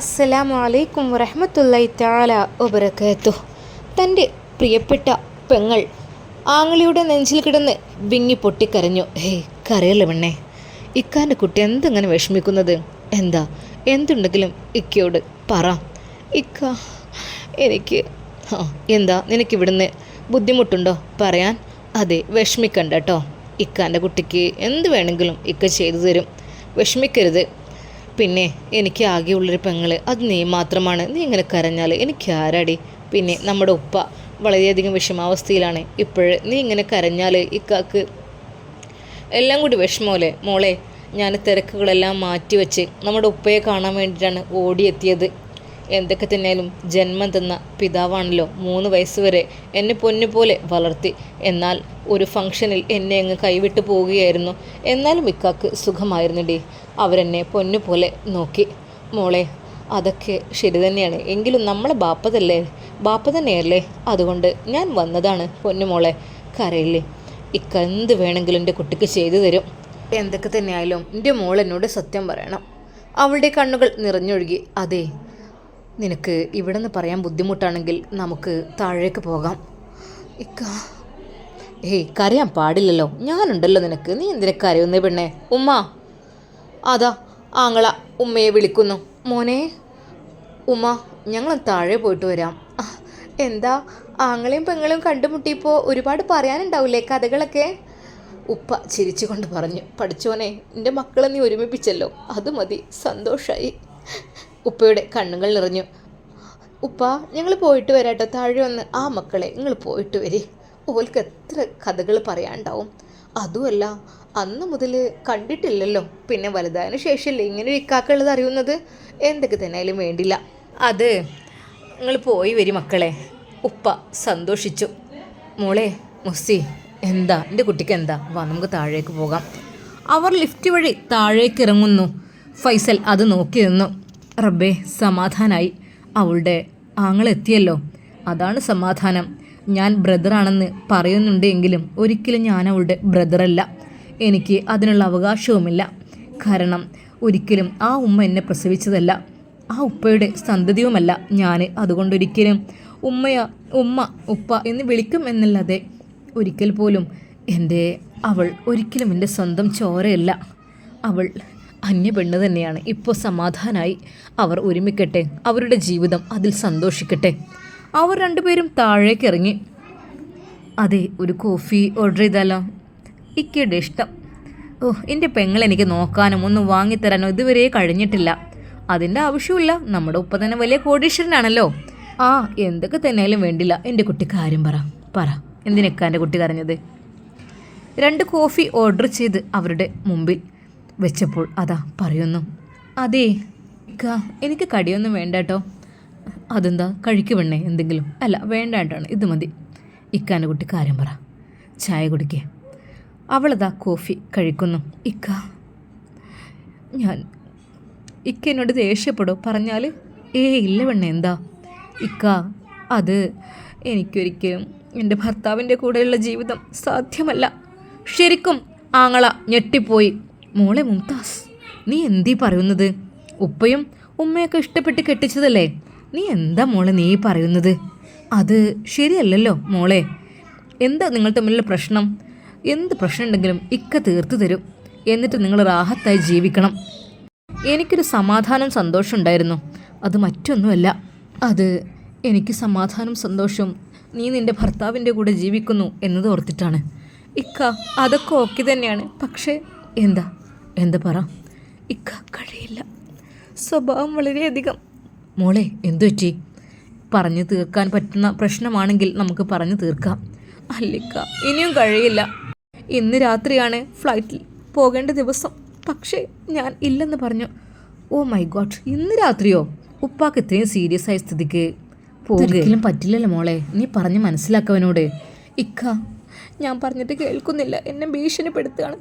അസ്സലാമു അലൈക്കും വറഹമത്തല്ലായി താല വബറകാത്തു തന്റെ പ്രിയപ്പെട്ട പെങ്ങൾ ആങ്ങളിയുടെ നെഞ്ചിൽ കിടന്ന് വിങ്ങി പൊട്ടിക്കരഞ്ഞു. ഹേ കരയല്ല പെണ്ണേ? ഇക്കാന്റെ കുട്ടി എന്തെങ്ങനെ വിഷമിക്കുന്നത്? എന്താ? എന്തുണ്ടെങ്കിലും ഇക്കയോട് പറ. ഇക്ക എനിക്ക് ആ എന്താ? നിനക്കിവിടുന്ന് ബുദ്ധിമുട്ടുണ്ടോ? പറയാൻ? അതെ വിഷമിക്കണ്ട കേട്ടോ ഇക്കാന്റെ കുട്ടിക്ക് എന്ത് വേണമെങ്കിലും ഇക്ക ചെയ്തു തരും. വിഷമിക്കരുത്. പിന്നെ എനിക്ക് ആകെയുള്ളൊരു പെങ്ങൾ അത് നീ മാത്രമാണ്. നീ ഇങ്ങനെ കരഞ്ഞാൽ എനിക്ക് ആരാടി? പിന്നെ നമ്മുടെ ഉപ്പ വളരെയധികം വിഷമാവസ്ഥയിലാണ്. ഇപ്പോഴ് നീ ഇങ്ങനെ കരഞ്ഞാൽ ഇക്കാക്ക് എല്ലാം കൂടി വിഷമമല്ലേ? മോളെ ഞാൻ തിരക്കുകളെല്ലാം മാറ്റിവെച്ച് നമ്മുടെ ഉപ്പയെ കാണാൻ വേണ്ടിയിട്ടാണ് ഓടിയെത്തിയത്. എന്തൊക്കെ തന്നെയാലും ജന്മം തന്ന പിതാവാണല്ലോ മൂന്ന് വയസ്സുവരെ എന്നെ പൊന്നുപോലെ വളർത്തി. എന്നാൽ ഒരു ഫംഗ്ഷനിൽ എന്നെ അങ്ങ് കൈവിട്ടു പോവുകയായിരുന്നു. എന്നാലും ഇക്കാക്ക് സുഖമായിരുന്നിടി. അവരെന്നെ പൊന്നുപോലെ നോക്കി. മോളെ അതൊക്കെ ശരി തന്നെയാണ്. എങ്കിലും നമ്മളെ ബാപ്പതല്ലേ ബാപ്പ തന്നെയല്ലേ? അതുകൊണ്ട് ഞാൻ വന്നതാണ് പൊന്നുമോളെ കരയില്ലേ? ഇക്ക എന്ത് വേണമെങ്കിലും എന്റെ കുട്ടിക്ക് ചെയ്തു തരും. എന്തൊക്കെ തന്നെയായാലും എന്റെ മോൾ എന്നോട് സത്യം പറയണം. അവളുടെ കണ്ണുകൾ നിറഞ്ഞൊഴുകി. അതെ നിനക്ക് ഇവിടെ നിന്ന് പറയാൻ ബുദ്ധിമുട്ടാണെങ്കിൽ നമുക്ക് താഴേക്ക് പോകാം. ഏയ് കരയാൻ പാടില്ലല്ലോ. ഞാനുണ്ടല്ലോ നിനക്ക്. നീ എന്തിനെ കരയുന്നേ പെണ്ണേ? ഉമ്മ. അതാ ആങ്ങള ഉമ്മയെ വിളിക്കുന്നു. മോനെ. ഉമ്മ ഞങ്ങൾ താഴെ പോയിട്ട് വരാം. എന്താ? ആങ്ങളെയും പെങ്ങളെയും കണ്ടുമുട്ടിയപ്പോൾ ഒരുപാട് പറയാനുണ്ടാവില്ലേ കഥകളൊക്കെ? ഉപ്പ ചിരിച്ചുകൊണ്ട് പറഞ്ഞു. പഠിച്ചോനെ എന്റെ മക്കളെ നീ ഒരുമിപ്പിച്ചല്ലോ. അത് മതി. സന്തോഷമായി ഉപ്പയുടെ കണ്ണുകൾ നിറഞ്ഞു. ഉപ്പ ഞങ്ങൾ പോയിട്ട് വരാട്ടോ. താഴെ വന്ന് ആ മക്കളെ നിങ്ങൾ പോയിട്ട് വരി. ഓൽക്ക് എത്ര കഥകൾ പറയാണ്ടാവും. അതുമല്ല അന്ന് മുതൽ കണ്ടിട്ടില്ലല്ലോ. പിന്നെ വലുതായതിനു ശേഷമല്ലേ ഇങ്ങനെ ഒരു ഇക്കാക്കുള്ളത് അറിയുന്നത്? എന്തൊക്കെ തന്നെയായാലും വേണ്ടില്ല. അത് നിങ്ങൾ പോയി വരി മക്കളെ. ഉപ്പ സന്തോഷിച്ചു. മോളെ മുസ്സി എന്താ? എന്റെ കുട്ടിക്ക് എന്താ? വാ നമുക്ക് താഴേക്ക് പോകാം. അവർ ലിഫ്റ്റ് വഴി താഴേക്ക് ഇറങ്ങുന്നു. ഫൈസൽ അത് നോക്കി നിന്നു. റബ്ബേ സമാധാനായി. അവളുടെ ആങ്ങളെത്തിയല്ലോ. അതാണ് സമാധാനം. ഞാൻ ബ്രദറാണെന്ന് പറയുന്നുണ്ട് എങ്കിലും ഒരിക്കലും ഞാൻ അവളുടെ ബ്രദറല്ല. എനിക്ക് അതിനുള്ള അവകാശവുമില്ല. കാരണം ഒരിക്കലും ആ ഉമ്മ എന്നെ പ്രസവിച്ചതല്ല. ആ ഉപ്പയുടെ സന്തതിയുമല്ല ഞാൻ. അതുകൊണ്ടൊരിക്കലും ഉമ്മയ ഉമ്മ ഉപ്പ എന്ന് വിളിക്കും എന്നല്ലാതെ ഒരിക്കൽ പോലും എന്റെ അവൾ ഒരിക്കലും എന്റെ സ്വന്തം ചോരയല്ല. അവൾ അന്യ പെണ്ണ് തന്നെയാണ്. ഇപ്പോൾ സമാധാനായി. അവർ ഒരുമിക്കട്ടെ. അവരുടെ ജീവിതം അതിൽ സന്തോഷിക്കട്ടെ. അവർ രണ്ടുപേരും താഴേക്ക് ഇറങ്ങി അതെ ഒരു കോഫി ഓർഡർ ചെയ്താലോ? ഇക്കയുടെ ഇഷ്ടം. ഓ എന്റെ പെങ്ങൾ എനിക്ക് നോക്കാനും ഒന്ന് വാങ്ങിത്തരാനോ ഇതുവരെ കഴിഞ്ഞിട്ടില്ല. അതിന്റെ ആവശ്യമില്ല നമ്മുടെ ഉപ്പ തന്നെ വലിയ കോടീശ്വരനാണല്ലോ. ആ എന്തൊക്കെ തന്നെയാലും വേണ്ടില്ല. എന്റെ കുട്ടി കാര്യം പറ. പറ. എന്തിനൊക്കെ എന്റെ കുട്ടി കരഞ്ഞത്? രണ്ട് കോഫി ഓർഡർ ചെയ്ത് അവരുടെ മുമ്പിൽ. വെച്ചപ്പോൾ അതാ പറയുന്നു. അതേ ഇക്ക എനിക്ക് കടിയൊന്നും വേണ്ട കേട്ടോ അതെന്താ കഴിക്കു വേണേ എന്തെങ്കിലും. അല്ല വേണ്ട കേട്ടോ ഇത് മതി. ഇക്കാന്റെ കുട്ടി കാര്യം പറ. ചായ കുടിക്കേ. അവളതാ കോഫി കഴിക്കുന്നു. ഇക്ക ഞാൻ ഇക്ക എന്നോട് ദേഷ്യപ്പെടോ പറഞ്ഞാൽ ഏ ഇല്ല പെണ്ണെ എന്താ? ഇക്ക അത് എനിക്കൊരിക്കലും എന്റെ ഭർത്താവിന്റെ കൂടെയുള്ള ജീവിതം സാധ്യമല്ല. ശരിക്കും ആങ്ങള ഞെട്ടിപ്പോയി. മോളെ മുംതാസ് നീ എന്തീ പറയുന്നത്? ഉപ്പയും ഉമ്മയൊക്കെ ഇഷ്ടപ്പെട്ട് കെട്ടിച്ചതല്ലേ? നീ എന്താ മോളെ നീ പറയുന്നത്? അത് ശരിയല്ലല്ലോ മോളെ. എന്താ നിങ്ങൾ തമ്മിലുള്ള പ്രശ്നം? എന്ത് പ്രശ്നം ഉണ്ടെങ്കിലും ഇക്ക തീർത്തു തരും. എന്നിട്ട് നിങ്ങൾ റാഹത്തായി ജീവിക്കണം. എനിക്കൊരു സമാധാനം സന്തോഷം ഉണ്ടായിരുന്നു. അത് മറ്റൊന്നുമല്ല. അത് എനിക്ക് സമാധാനം സന്തോഷം നീ നിന്റെ ഭർത്താവിന്റെ കൂടെ ജീവിക്കുന്നു എന്നത് ഓർത്തിട്ടാണ്. ഇക്ക അതൊക്കെ ഓക്കെ തന്നെയാണ്. പക്ഷേ എന്താ? എന്താ പറ? ഇക്ക കഴിയില്ല. സ്വഭാവം വളരെയധികം. മോളെ എന്തു പറ്റി? പറഞ്ഞു തീർക്കാൻ പറ്റുന്ന പ്രശ്നമാണെങ്കിൽ നമുക്ക് പറഞ്ഞു തീർക്കാം. അല്ലിക്ക ഇനിയും കഴിയില്ല. ഇന്ന് രാത്രിയാണ് ഫ്ലൈറ്റിൽ പോകേണ്ട ദിവസം. പക്ഷേ ഞാൻ ഇല്ലെന്ന് പറഞ്ഞു. ഓ മൈ ഗോഡ് ഇന്ന് രാത്രിയോ? ഉപ്പാക്ക് ഇത്രയും സീരിയസ് ആയ സ്ഥിതിക്ക്. പോകുകയും പറ്റില്ലല്ലോ മോളെ നീ പറഞ്ഞ് മനസ്സിലാക്കവനോട്. ഇക്ക ഞാൻ പറഞ്ഞിട്ട് കേൾക്കുന്നില്ല. എന്നെ ഭീഷണിപ്പെടുത്തുകയാണ്.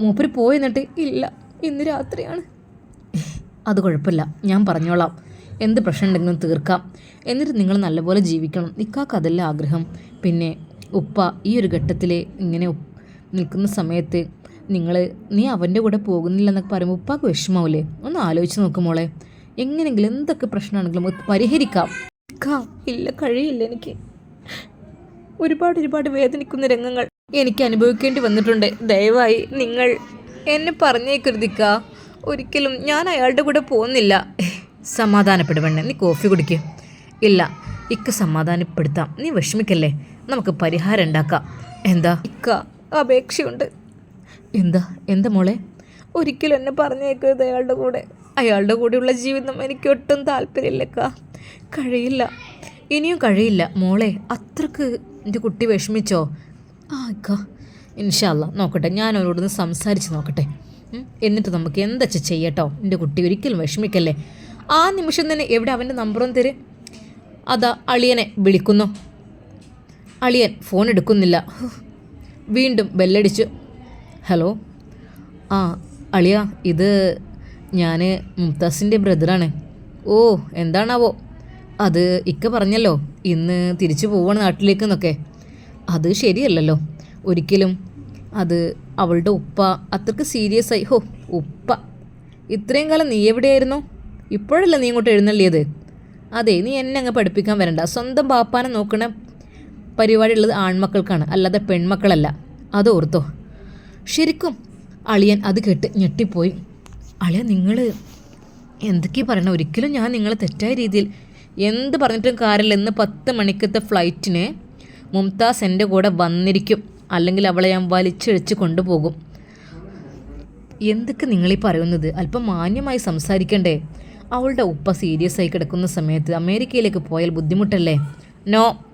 മൂപ്പര് പോയി എന്നിട്ട് ഇല്ല ഇന്ന് രാത്രിയാണ്. അത് കുഴപ്പമില്ല ഞാൻ പറഞ്ഞോളാം. എന്ത് പ്രശ്നം ഉണ്ടെങ്കിലും തീർക്കാം. എന്നിട്ട് നിങ്ങൾ നല്ലപോലെ ജീവിക്കണം. നിൽക്കാക്ക അതല്ല ആഗ്രഹം. പിന്നെ ഉപ്പ ഈ ഒരു ഘട്ടത്തിൽ ഇങ്ങനെ നിൽക്കുന്ന സമയത്ത് നിങ്ങൾ നീ അവന്റെ കൂടെ പോകുന്നില്ല എന്നൊക്കെ പറയുമ്പോൾ ഉപ്പാക്ക് വിഷമാവില്ലേ ഒന്ന് ആലോചിച്ച് നോക്കും മോളെ. എങ്ങനെയെങ്കിലും എന്തൊക്കെ പ്രശ്നമാണെങ്കിലും പരിഹരിക്കാം. ഇല്ല കഴിയില്ല എനിക്ക്. ഒരുപാട് ഒരുപാട് വേദനിക്കുന്ന രംഗങ്ങൾ. എനിക്ക് അനുഭവിക്കേണ്ടി വന്നിട്ടുണ്ട്. ദയവായി നിങ്ങൾ എന്നെ പറഞ്ഞേക്കരുതിക്ക. ഒരിക്കലും ഞാൻ അയാളുടെ കൂടെ പോകുന്നില്ല. സമാധാനപ്പെടുവണ്ണ നീ കോഫി കുടിക്കും. ഇല്ല ഇക്ക സമാധാനപ്പെടുത്താം. നീ വിഷമിക്കല്ലേ? നമുക്ക് പരിഹാരം ഉണ്ടാക്കാം. എന്താ? ഇക്ക അപേക്ഷയുണ്ട്. എന്താ? എന്താ മോളെ? ഒരിക്കലും എന്നെ പറഞ്ഞേക്കരുത് അയാളുടെ കൂടെ. അയാളുടെ കൂടെയുള്ള ജീവിതം എനിക്ക് ഒട്ടും താല്പര്യമില്ലക്ക. കഴിയില്ല. ഇനിയും കഴിയില്ല. മോളെ അത്രയ്ക്ക് എന്റെ കുട്ടി വിഷമിച്ചോ? ആ ഇൻഷാല്ല നോക്കട്ടെ ഞാൻ അവരോടൊന്ന് സംസാരിച്ച് നോക്കട്ടെ. എന്നിട്ട് നമുക്ക് എന്താച്ചാ ചെയ്യട്ടോ? എന്റെ കുട്ടി ഒരിക്കലും വിഷമിക്കല്ലേ? ആ നിമിഷം തന്നെ എവിടെ അവന്റെ നമ്പറും തരും. അതാ അളിയനെ വിളിക്കുന്നു. അളിയൻ ഫോൺ എടുക്കുന്നില്ല. വീണ്ടും ബെല്ലടിച്ചു. ഹലോ? ആ അളിയ ഇത് ഞാൻ മുംതാസിന്റെ ബ്രദറാണ്. ഓ എന്താണാവോ? അത് ഇക്ക പറഞ്ഞല്ലോ ഇന്ന് തിരിച്ചു പോവാണ് നാട്ടിലേക്ക് എന്നൊക്കെ. അത് ശരിയല്ലല്ലോ. ഒരിക്കലും അത് അവളുടെ ഉപ്പ അത്രയ്ക്ക് സീരിയസ് ആയി. ഹോ ഉപ്പ. ഇത്രയും കാലം നീ എവിടെയായിരുന്നു? ഇപ്പോഴല്ല നീ ഇങ്ങോട്ട് എഴുന്നള്ളിയത്? അതെ നീ എന്നെ അങ്ങ് പഠിപ്പിക്കാൻ വരണ്ട. സ്വന്തം പാപ്പാനെ നോക്കണ പരിപാടി ഉള്ളത് ആൺമക്കൾക്കാണ് അല്ലാതെ പെൺമക്കളല്ല. അത് ഓർത്തോ. ശരിക്കും അളിയൻ അത് കേട്ട് ഞെട്ടിപ്പോയി. അളിയൻ നിങ്ങൾ എന്തൊക്കെയാ പറയണ? ഒരിക്കലും ഞാൻ നിങ്ങളെ തെറ്റായ രീതിയിൽ എന്ത് പറഞ്ഞിട്ടും കാര്യമില്ല. ഇന്ന് പത്ത് മണിക്കത്തെ ഫ്ലൈറ്റിന് മുംതാസ് എന്റെ കൂടെ വന്നിരിക്കും. അല്ലെങ്കിൽ അവളെ ഞാൻ വലിച്ചിഴച്ച് കൊണ്ടുപോകും. എന്തൊക്കെ നിങ്ങളീ പറയുന്നത്? അല്പം മാന്യമായി സംസാരിക്കണ്ടേ? അവളുടെ ഉപ്പ സീരിയസ് ആയി കിടക്കുന്ന സമയത്ത് അമേരിക്കയിലേക്ക് പോയാൽ ബുദ്ധിമുട്ടല്ലേ? നോ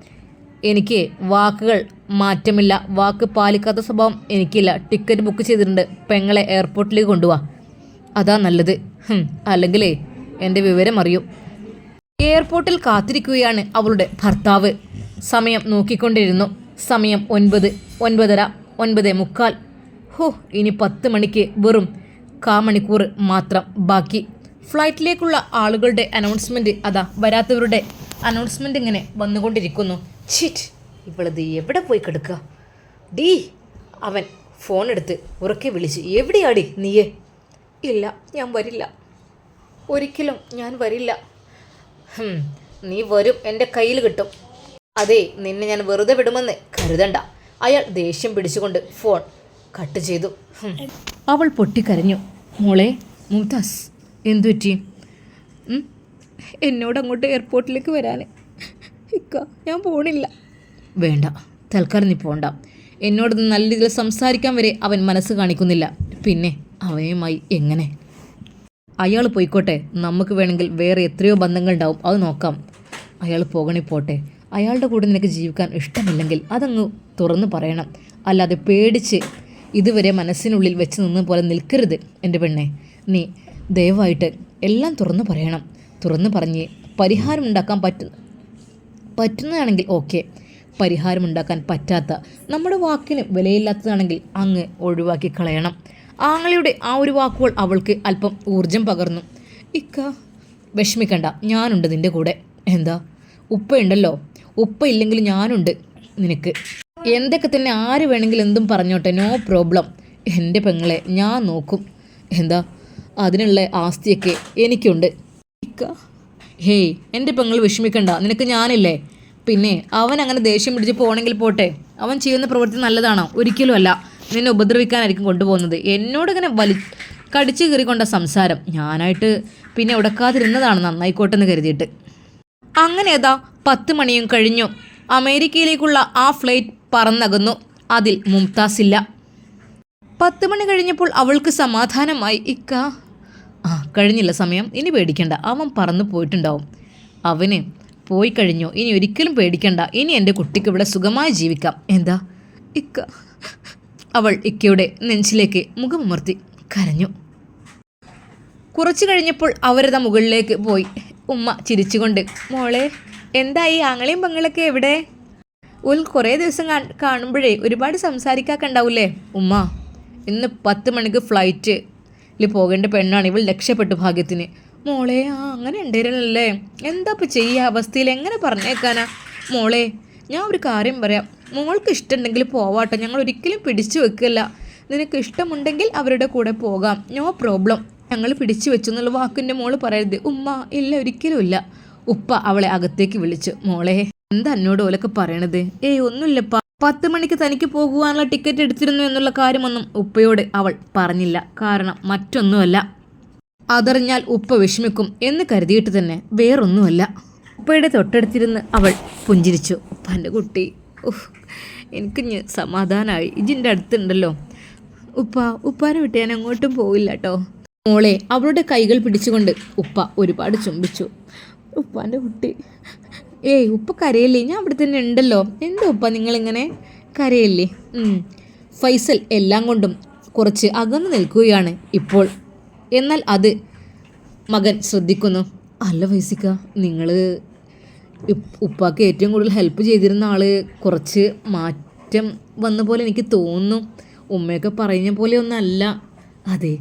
എനിക്ക് വാക്കുകൾ മാറ്റമില്ല. വാക്ക് പാലിക്കാത്ത സ്വഭാവം എനിക്കില്ല. ടിക്കറ്റ് ബുക്ക് ചെയ്തിട്ടുണ്ട്. പെങ്ങളെ എയർപോർട്ടിലേക്ക് കൊണ്ടുപോവാ അതാ നല്ലത്. അല്ലെങ്കിലേ എന്റെ വിവരം അറിയൂ. എയർപോർട്ടിൽ കാത്തിരിക്കുകയാണ് അവളുടെ ഭർത്താവ്. സമയം നോക്കിക്കൊണ്ടിരുന്നു. സമയം ഒൻപത് ഒൻപതര ഒൻപത് മുക്കാൽ. ഹോ ഇനി പത്ത് മണിക്ക് വെറും കാ മണിക്കൂർ മാത്രം ബാക്കി. ഫ്ലൈറ്റിലേക്കുള്ള ആളുകളുടെ അനൗൺസ്മെന്റ് അതാ വരാത്തവരുടെ അനൗൺസ്മെന്റ് ഇങ്ങനെ വന്നുകൊണ്ടിരിക്കുന്നു. ചിറ്റ് ഇവളത് എവിടെ പോയി കിടക്കുക ഡീ അവൻ ഫോൺ എടുത്ത് ഉറക്കെ വിളിച്ചു. എവിടെയാടി നീയെ? ഇല്ല ഞാൻ വരില്ല. ഒരിക്കലും ഞാൻ വരില്ല. നീ വരും എന്റെ കയ്യിൽ കിട്ടും. അതെ നിന്നെ ഞാൻ വെറുതെ വിടുമെന്ന് കരുതണ്ട. അയാൾ ദേഷ്യം പിടിച്ചുകൊണ്ട് ഫോൺ കട്ട് ചെയ്തു. അവൾ പൊട്ടിക്കരഞ്ഞു. മോളെ മുംതാസ് എന്തു പറ്റി? എന്നോട് അങ്ങോട്ട് എയർപോർട്ടിലേക്ക് വരാൻ ഇക്ക ഞാൻ പോണില്ല. വേണ്ട തൽക്കാലം നീ പോണ്ട. എന്നോട് നല്ല രീതിയിൽ സംസാരിക്കാൻ വരെ അവൻ മനസ്സ് കാണിക്കുന്നില്ല. പിന്നെ അവയുമായി എങ്ങനെ? അയാൾ പോയിക്കോട്ടെ. നമുക്ക് വേണമെങ്കിൽ വേറെ എത്രയോ ബന്ധങ്ങൾ ഉണ്ടാവും അത് നോക്കാം. അയാൾ പോകണേ പോട്ടെ. അയാളുടെ കൂടെ നിനക്ക് ജീവിക്കാൻ ഇഷ്ടമില്ലെങ്കിൽ അതങ്ങ് തുറന്നു പറയണം. അല്ലാതെ പേടിച്ച് ഇതുവരെ മനസ്സിനുള്ളിൽ വെച്ച് നിന്ന പോലെ നിൽക്കരുത് എന്റെ പെണ്ണെ. നീ ദയവായിട്ട് എല്ലാം തുറന്നു പറയണം. തുറന്നു പറഞ്ഞ് പരിഹാരം ഉണ്ടാക്കാൻ പറ്റുന്ന പറ്റുന്നതാണെങ്കിൽ ഓക്കെ. പരിഹാരമുണ്ടാക്കാൻ പറ്റാത്ത നമ്മുടെ വാക്കിന് വിലയില്ലാത്തതാണെങ്കിൽ അങ്ങ് ഒഴിവാക്കി കളയണം. ആങ്ങളയുടെ ആ ഒരു വാക്കുകൾ അവൾക്ക് അല്പം ഊർജം പകർന്നു. ഇക്ക വിഷമിക്കണ്ട ഞാനുണ്ട് നിന്റെ കൂടെ. എന്താ? ഉപ്പയുണ്ടല്ലോ. ഉപ്പ ഇല്ലെങ്കിൽ ഞാനുണ്ട് നിനക്ക്. എന്തൊക്കെ തന്നെ ആര് വേണമെങ്കിലും എന്തും പറഞ്ഞോട്ടെ നോ പ്രോബ്ലം എന്റെ പെങ്ങളെ ഞാൻ നോക്കും. എന്താ? അതിനുള്ള ആസ്തിയൊക്കെ എനിക്കുണ്ട്. ഹേയ് എന്റെ പെങ്ങൾ വിഷമിക്കണ്ട. നിനക്ക് ഞാനില്ലേ? പിന്നെ അവൻ അങ്ങനെ ദേഷ്യം പിടിച്ച് പോകണമെങ്കിൽ പോട്ടെ. അവൻ ചെയ്യുന്ന പ്രവൃത്തി നല്ലതാണോ? ഒരിക്കലും അല്ല. നിന്നെ ഉപദ്രവിക്കാനായിരിക്കും കൊണ്ടുപോകുന്നത്. എന്നോട് ഇങ്ങനെ വലി കടിച്ചു കീറിക്കൊണ്ട സംസാരം. ഞാനായിട്ട് പിന്നെ ഉടക്കാതിരുന്നതാണ് നന്നായിക്കോട്ടെ എന്ന് കരുതിയിട്ട്. അങ്ങനെ അതാ പത്ത് മണിയും കഴിഞ്ഞു. അമേരിക്കയിലേക്കുള്ള ആ ഫ്ലൈറ്റ് പറന്നകുന്നു. അതിൽ മുംതാസ് ഇല്ല പത്ത് മണി കഴിഞ്ഞപ്പോൾ അവൾക്ക് സമാധാനമായി ഇക്ക. ആ കഴിഞ്ഞില്ല സമയം. ഇനി പേടിക്കണ്ട. അവൻ പറന്നു പോയിട്ടുണ്ടാവും. അവന് പോയി കഴിഞ്ഞു. ഇനി ഒരിക്കലും പേടിക്കണ്ട. ഇനി എന്റെ കുട്ടിക്ക് ഇവിടെ സുഖമായി ജീവിക്കാം. എന്താ? ഇക്ക. അവൾ ഇക്കയുടെ നെഞ്ചിലേക്ക് മുഖമുമർത്തി കരഞ്ഞു. കുറച്ചു കഴിഞ്ഞപ്പോൾ അവരത മുകളിലേക്ക് പോയി. ഉമ്മ ചിരിച്ചുകൊണ്ട് മോളെ എന്തായി? ആങ്ങളെയും പെങ്ങളൊക്കെ എവിടെ? ഉൽ കുറേ ദിവസം കാണുമ്പോഴേ ഒരുപാട് സംസാരിക്കാക്ക ഉണ്ടാവൂലേ ഉമ്മ ഇന്ന് പത്ത് മണിക്ക് ഫ്ലൈറ്റ് ഫ്ലൈറ്റിൽ പോകേണ്ട പെണ്ണാണ് ഇവൾ രക്ഷപ്പെട്ടു ഭാഗ്യത്തിന്. മോളെ ആ അങ്ങനെ ഉണ്ടായിരുന്നല്ലേ എന്താ ഇപ്പം ചെയ്യുക അവസ്ഥയിൽ എങ്ങനെ പറഞ്ഞേക്കാനാ? മോളെ ഞാൻ ഒരു കാര്യം പറയാം. മോൾക്ക് ഇഷ്ടമുണ്ടെങ്കിൽ പോവാട്ടോ. ഞങ്ങൾ ഒരിക്കലും പിടിച്ചു വെക്കില്ല. നിനക്ക് ഇഷ്ടമുണ്ടെങ്കിൽ അവരുടെ കൂടെ പോകാം. No problem. ഞങ്ങൾ പിടിച്ചു വെച്ചു എന്നുള്ള വാക്കിന്റെ മോൾ പറയരുത്. ഉമ്മ ഇല്ല ഒരിക്കലും ഇല്ല. ഉപ്പ അവളെ അകത്തേക്ക് വിളിച്ചു. മോളെ എന്താ എന്നോട് ഓലൊക്കെ പറയണത്? ഏയ് ഒന്നുമില്ലപ്പ. പത്ത് മണിക്ക് തനിക്ക് പോകുവാനുള്ള ടിക്കറ്റ് എടുത്തിരുന്നു എന്നുള്ള കാര്യമൊന്നും ഉപ്പയോട് അവൾ പറഞ്ഞില്ല. കാരണം മറ്റൊന്നുമല്ല. അതറിഞ്ഞാൽ ഉപ്പ വിഷമിക്കും എന്ന് കരുതിയിട്ട് തന്നെ വേറൊന്നുമല്ല. ഉപ്പയുടെ തൊട്ടടുത്തിരുന്ന് അവൾ പുഞ്ചിരിച്ചു. ഉപ്പാന്റെ കുട്ടി ഓഹ് എനിക്ക് സമാധാനമായി ഇജിന്റെ അടുത്തുണ്ടല്ലോ. ഉപ്പ ഉപ്പാനെ വിട്ട് ഞാൻ അങ്ങോട്ടും പോവില്ല കേട്ടോ മോളെ അവളുടെ കൈകൾ പിടിച്ചുകൊണ്ട് ഉപ്പ ഒരുപാട് ചുംബിച്ചു. ഉപ്പാന്റെ കുട്ടി. ഏയ് ഉപ്പ കരയല്ലേ? ഞാൻ അവിടെ തന്നെ ഉണ്ടല്ലോ. എന്താ ഉപ്പ നിങ്ങളിങ്ങനെ കരയല്ലേ. ഫൈസൽ എല്ലാം കൊണ്ടും കുറച്ച് അകന്നു നിൽക്കുകയാണ് ഇപ്പോൾ. എന്നാൽ അത് മകൻ ശ്രദ്ധിക്കുന്നു. അല്ല ഫൈസിക്ക നിങ്ങൾ ഉപ്പാക്ക് ഏറ്റവും കൂടുതൽ ഹെൽപ്പ് ചെയ്തിരുന്ന ആൾ കുറച്ച് മാറ്റം വന്ന പോലെ എനിക്ക് തോന്നുന്നു. ഉമ്മയൊക്കെ പറഞ്ഞ പോലെ ഒന്നല്ല. അതെ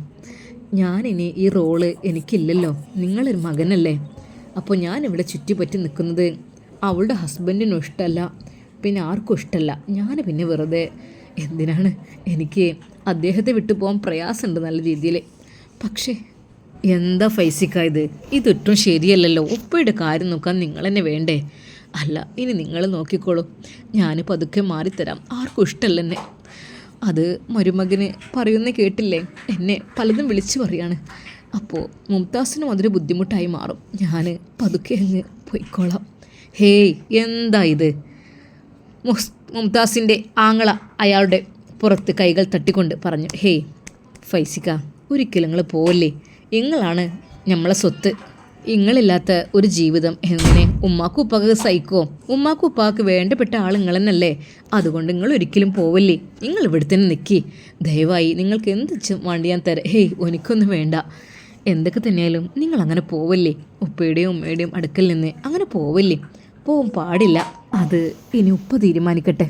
ഞാനിനി ഈ റോൾ എനിക്കില്ലല്ലോ. നിങ്ങളൊരു മകനല്ലേ. അപ്പോൾ ഞാൻ ഞാനിവിടെ ചുറ്റിപ്പറ്റി നിൽക്കുന്നത് അവളുടെ ഹസ്ബൻഡിനും ഇഷ്ടമല്ല പിന്നെ ആർക്കും ഇഷ്ടമല്ല ഞാൻ പിന്നെ വെറുതെ എന്തിനാണ് എനിക്ക് അദ്ദേഹത്തെ വിട്ടു പോകാൻ പ്രയാസമുണ്ട് നല്ല രീതിയിൽ. പക്ഷേ എന്താ ഫൈസിക്കായത് ഇതൊട്ടും ശരിയല്ലല്ലോ. ഉപ്പയുടെ കാര്യം നോക്കാൻ നിങ്ങൾ തന്നെ വേണ്ടേ? അല്ല ഇനി നിങ്ങൾ നോക്കിക്കോളൂ. ഞാൻ പതുക്കെ മാറിത്തരാം. ആർക്കും ഇഷ്ടമല്ല എന്നെ അത് മരുമകന് പറയുന്ന കേട്ടില്ലേ? എന്നെ പലതും വിളിച്ചു പറയാണ്. അപ്പോൾ മുംതാസിനും അതൊരു ബുദ്ധിമുട്ടായി മാറും. ഞാൻ പതുക്കെ അങ്ങ് പോയിക്കോളാം. ഹേയ് എന്താ ഇത്? മുസ് മുംതാസിന്റെ ആങ്ങള അയാളുടെ പുറത്ത് കൈകൾ തട്ടിക്കൊണ്ട് പറഞ്ഞു ഹേയ് ഫൈസിക്ക ഒരിക്കലും നിങ്ങൾ പോവല്ലേ? നിങ്ങളാണ് നമ്മളെ സ്വത്ത്. ഇങ്ങളില്ലാത്ത ഒരു ജീവിതം എങ്ങനെ ഉമ്മാക്കും ഉപ്പാക്ക് സഹിക്കോ? ഉമ്മാക്കും ഉപ്പാക്ക് വേണ്ടപ്പെട്ട തന്നെയല്ലേ അതുകൊണ്ട് നിങ്ങൾ ഒരിക്കലും പോവില്ലേ? നിങ്ങൾ ഇവിടെ തന്നെ നിൽക്കി ദയവായി നിങ്ങൾക്ക് എന്ത് വേണ്ടി ഞാൻ തരാം? ഹേയ് എനിക്കൊന്നും വേണ്ട. എന്തൊക്കെ തന്നെയാലും നിങ്ങൾ അങ്ങനെ പോവല്ലേ? ഉപ്പയുടെയും ഉമ്മയുടെയും അടുക്കൽ നിന്ന് അങ്ങനെ പോവല്ലേ? പോവും പാടില്ല. അത് ഇനി ഉപ്പ തീരുമാനിക്കട്ടെ.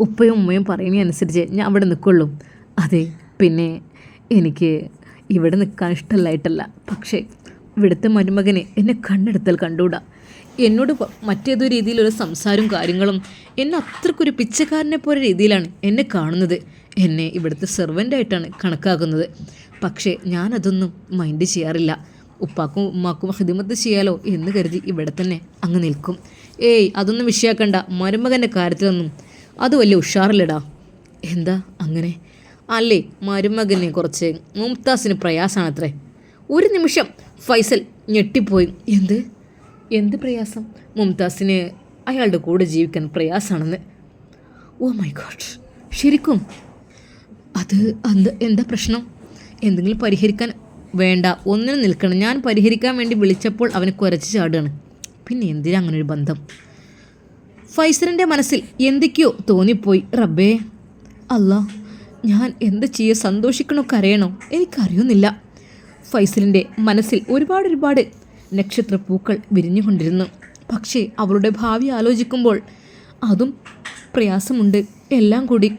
ഉപ്പയും ഉമ്മയും പറയുന്നതനുസരിച്ച് ഞാൻ അവിടെ നിൽക്കുള്ളൂ അതെ പിന്നെ എനിക്ക് ഇവിടെ നിൽക്കാൻ ഇഷ്ടമല്ലായിട്ടല്ല. പക്ഷേ ഇവിടുത്തെ മരുമകനെ എന്നെ കണ്ണെടുത്താൽ കണ്ടുകൂടാ എന്നോട് മറ്റേതോ രീതിയിലൊരു സംസാരവും കാര്യങ്ങളും എന്നെ അത്രക്കൊരു പിച്ചക്കാരനെ പോലെ രീതിയിലാണ് എന്നെ കാണുന്നത്. എന്നെ ഇവിടുത്തെ സെർവന്റായിട്ടാണ് കണക്കാക്കുന്നത്. പക്ഷേ ഞാനതൊന്നും മൈൻഡ് ചെയ്യാറില്ല. ഉപ്പാക്കും ഉമ്മാക്കും ഹിദിമത്ത് ചെയ്യാലോ എന്ന് കരുതി ഇവിടെ തന്നെ അങ്ങ് നിൽക്കും. ഏയ് അതൊന്നും വിഷയാക്കണ്ട. മരുമകന്റെ കാര്യത്തിലൊന്നും അത് വലിയ ഉഷാറില്ലടാ. എന്താ അങ്ങനെ? അല്ലേ മരുമകനെ കുറച്ച് മുംതാസിന് പ്രയാസമാണത്രേ. ഒരു നിമിഷം ഫൈസൽ ഞെട്ടിപ്പോയി. എന്ത്? എന്ത് പ്രയാസം? മുംതാസിന് അയാളുടെ കൂടെ ജീവിക്കാൻ പ്രയാസമാണെന്ന് ഓ മൈ ഗോഡ് ശരിക്കും? അത് അത് എന്താ പ്രശ്നം? എന്തെങ്കിലും പരിഹരിക്കാൻ വേണ്ട. ഒന്നിനും നിൽക്കണം. ഞാൻ പരിഹരിക്കാൻ വേണ്ടി വിളിച്ചപ്പോൾ അവനെ കുരച്ച് ചാടുകയാണ്. പിന്നെ എന്തിനാ അങ്ങനെ ഒരു ബന്ധം? ഫൈസലിന്റെ മനസ്സിൽ എന്തൊക്കെയോ തോന്നിപ്പോയി. റബ്ബേ അല്ല ഞാൻ എന്ത് ചെയ്യ? സന്തോഷിക്കണോ? കരയണോ? എനിക്കറിയുന്നില്ല. ഫൈസലിന്റെ മനസ്സിൽ ഒരുപാട് ഒരുപാട് നക്ഷത്ര പൂക്കൾ വിരിഞ്ഞുകൊണ്ടിരുന്നു. പക്ഷേ അവളുടെ ഭാവി ആലോചിക്കുമ്പോൾ അതും പ്രയാസമുണ്ട്. എല്ലാം കൂടി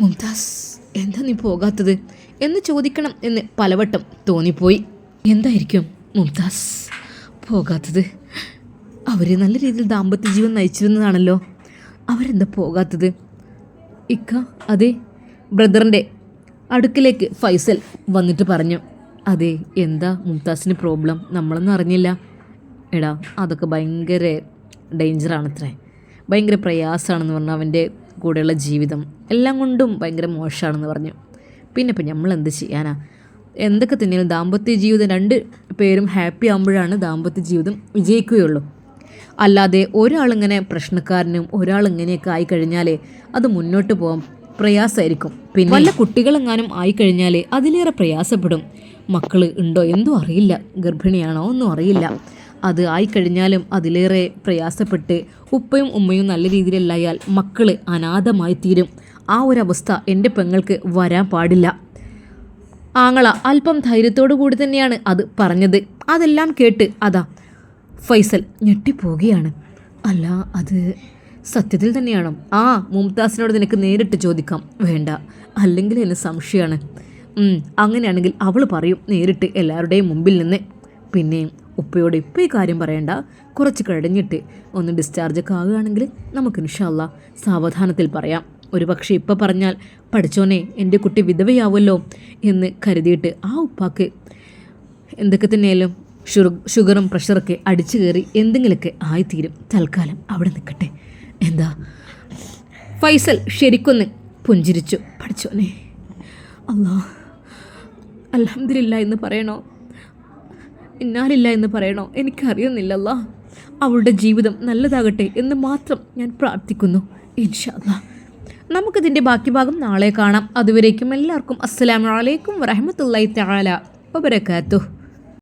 മുംതാസ് എന്താ നീ പോകാത്തത്? എന്ന് ചോദിക്കണം എന്ന് പലവട്ടം തോന്നിപ്പോയി. എന്തായിരിക്കും മുംതാസ് പോകാത്തത്? അവർ നല്ല രീതിയിൽ ദാമ്പത്യ ജീവൻ നയിച്ചിരുന്നതാണല്ലോ. അവരെന്താ പോകാത്തത്? ഇക്ക അതെ ബ്രദറിന്റെ അടുക്കിലേക്ക് ഫൈസൽ വന്നിട്ട് പറഞ്ഞു. അതെ എന്താ മുംതാസിന് പ്രോബ്ലം നമ്മളൊന്നും അറിഞ്ഞില്ല. എടാ അതൊക്കെ ഭയങ്കര ഡേഞ്ചറാണത്രേ ഭയങ്കര പ്രയാസമാണെന്ന് പറഞ്ഞു അവന്റെ കൂടെയുള്ള ജീവിതം എല്ലാം കൊണ്ടും ഭയങ്കര മോശമാണെന്ന് പറഞ്ഞു. പിന്നെ ഇപ്പം നമ്മൾ എന്ത് ചെയ്യാനാ? എന്തൊക്കെ തന്നെയാലും ദാമ്പത്യ ജീവിതം രണ്ട് പേരും ഹാപ്പി ആകുമ്പോഴാണ് ദാമ്പത്യ ജീവിതം വിജയിക്കുകയുള്ളൂ. അല്ലാതെ ഒരാളിങ്ങനെ പ്രശ്നക്കാരനും ഒരാൾ ഇങ്ങനെയൊക്കെ ആയി കഴിഞ്ഞാലേ അത് മുന്നോട്ട് പോകാൻ പ്രയാസമായിരിക്കും പിന്നെ? വല്ല കുട്ടികളെങ്ങാനും ആയി കഴിഞ്ഞാൽ അതിലേറെ പ്രയാസപ്പെടും. മക്കൾ ഉണ്ടോ എന്തോ അറിയില്ല. ഗർഭിണിയാണോ ഒന്നും അറിയില്ല. അത് ആയിക്കഴിഞ്ഞാലും അതിലേറെ പ്രയാസപ്പെട്ട് ഉപ്പയും ഉമ്മയും നല്ല രീതിയിലല്ലായാൽ മക്കൾ അനാഥമായി തീരും ആ ഒരു അവസ്ഥ എന്റെ പെങ്ങൾക്ക് വരാൻ പാടില്ല. ആങ്ങള അല്പം ധൈര്യത്തോടു കൂടി തന്നെയാണ് അത് പറഞ്ഞത്. അതെല്ലാം കേട്ട് അതാ ഫൈസൽ ഞെട്ടിപ്പോവുകയാണ്. അല്ല അത് സത്യത്തിൽ തന്നെയാണോ? ആ മുംതാസിനോട് നിനക്ക് നേരിട്ട് ചോദിക്കാം. വേണ്ട. അല്ലെങ്കിൽ എന്നെ സംശയമാണ്. അങ്ങനെയാണെങ്കിൽ അവൾ പറയും നേരിട്ട് എല്ലാവരുടെയും മുമ്പിൽ നിന്ന്. പിന്നെ ഉപ്പയോട് ഇപ്പോൾ ഈ കാര്യം പറയണ്ട. കുറച്ച് കഴിഞ്ഞിട്ട് ഒന്ന് ഡിസ്ചാർജ് ഒക്കെ ആകുകയാണെങ്കിൽ നമുക്ക് ഇൻഷാല്ല സാവധാനത്തിൽ പറയാം. ഒരു പക്ഷേ ഇപ്പം പറഞ്ഞാൽ പഠിച്ചോനെ എന്റെ കുട്ടി വിധവയാവുമല്ലോ എന്ന് കരുതിയിട്ട് ആ ഉപ്പാക്ക് എന്തൊക്കെ തന്നെയാലും ഷുഗറും പ്രഷറൊക്കെ അടിച്ചു കയറി എന്തെങ്കിലുമൊക്കെ ആയിത്തീരും. തൽക്കാലം അവിടെ നിൽക്കട്ടെ. എന്താ? ഫൈസൽ ശരിക്കൊന്ന് പുഞ്ചിരിച്ചു. പഠിച്ചോനെ അല്ലാ അലഹമില്ല എന്ന് പറയണോ? ഇന്നാലില്ല എന്ന് പറയണോ? എനിക്കറിയുന്നില്ലല്ല അവളുടെ ജീവിതം നല്ലതാകട്ടെ എന്ന് മാത്രം ഞാൻ പ്രാർത്ഥിക്കുന്നു. ഇൻഷാല്ല നമുക്കിതിന്റെ ബാക്കി ഭാഗം നാളെ കാണാം. അതുവരേക്കും എല്ലാവർക്കും അസ്സലാമു അലൈക്കും വറഹമത്തല്ലായി തആല വബറകാതുഹു